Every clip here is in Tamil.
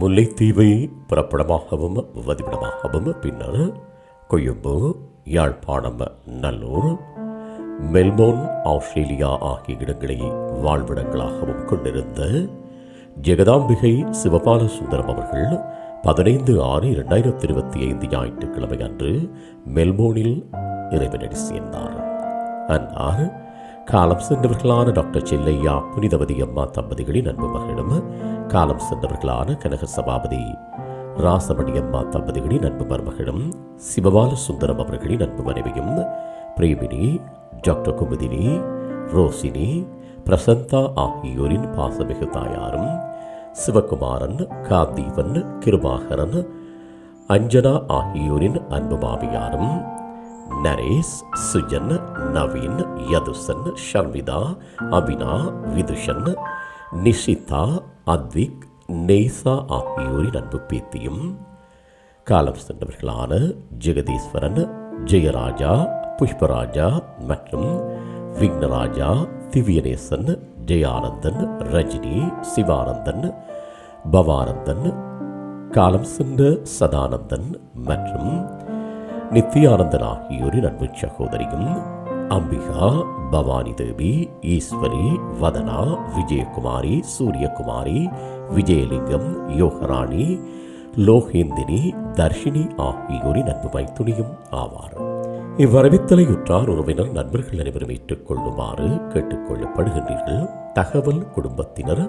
முல்லைத்தீவை புறப்படமாகவும் வதிவிடமாகவும் பின்னர் கொழும்பு யாழ்ப்பாணம் நல்லூர் மெல்போர்ன் ஆஸ்திரேலியா ஆகிய இடங்களை வாழ்விடங்களாகவும் கொண்டிருந்த ஜெகதாம்பிகை சிவபால சுந்தரம் அவர்கள் பதினைந்து ஆறு இரண்டாயிரத்தி இருபத்தி ஐந்து ஞாயிற்றுக்கிழமை அன்று மெல்போர்னில் இறைவனடி சேர்ந்தார். அன்னார் காலம் சென்றவர்களான டாக்டர் செல்லையா புனிதவதி அம்மா தம்பதிகளின் அன்பு மகளிடம் காலம் சென்றவர்களான கனக சபாபதி ராசமணி அம்மா தம்பதிகளின் அன்பு மருமகளும் சிவபால சுந்தரம் அவர்களின் அன்பு மனைவியும் பிரேமினி டாக்டர் குமுதினி ரோசினி பிரசந்தா ஆகியோரின் பாசமிகு தாயாரும் சிவகுமாரன் காந்தீவன் கிருபாகரன் அஞ்சனா ஆகியோரின் அன்பு மாமியாரும் நரேஷ் சுஜன் நவீன் யதுசன் ஷர்மிதா அபினா விதுஷன் நிஷிதா அத்விக் நேசா ஆகியோரின் அன்பு பேத்தியும். காலம் சென்றவர்களான ஜெகதீஸ்வரன் ஜெயராஜா புஷ்பராஜா மற்றும் விக்னராஜா திவ்யநேசன் ஜெயானந்தன் ரஜினி சிவானந்தன் பவானந்தன் காலம் சென்ற சதானந்தன் மற்றும் நித்யானந்தன் ஆகியோரின் அன்பு சகோதரியும் அம்பிகா பவானி தேவி ஈஸ்வரி வதனா விஜயகுமாரி சூரியகுமாரி விஜயலிங்கம் யோகராணி லோகேந்தினி தர்ஷினி ஆகியோரின் அன்பு மைத்துணியும் ஆவார். இவ்வரவித்தலையுற்றார் உறவினர் நண்பர்கள் அனைவரும் ஏற்றுக்கொள்ளுமாறு கேட்டுக்கொள்ளப்படுகின்றீர்கள். தகவல் குடும்பத்தினர்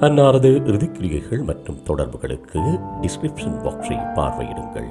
அன்னாரது இறுதிக்கிரியைகள் மற்றும் தொடர்புகளுக்கு டிஸ்கிரிப்ஷன் பாக்ஸை பார்வையிடுங்கள்.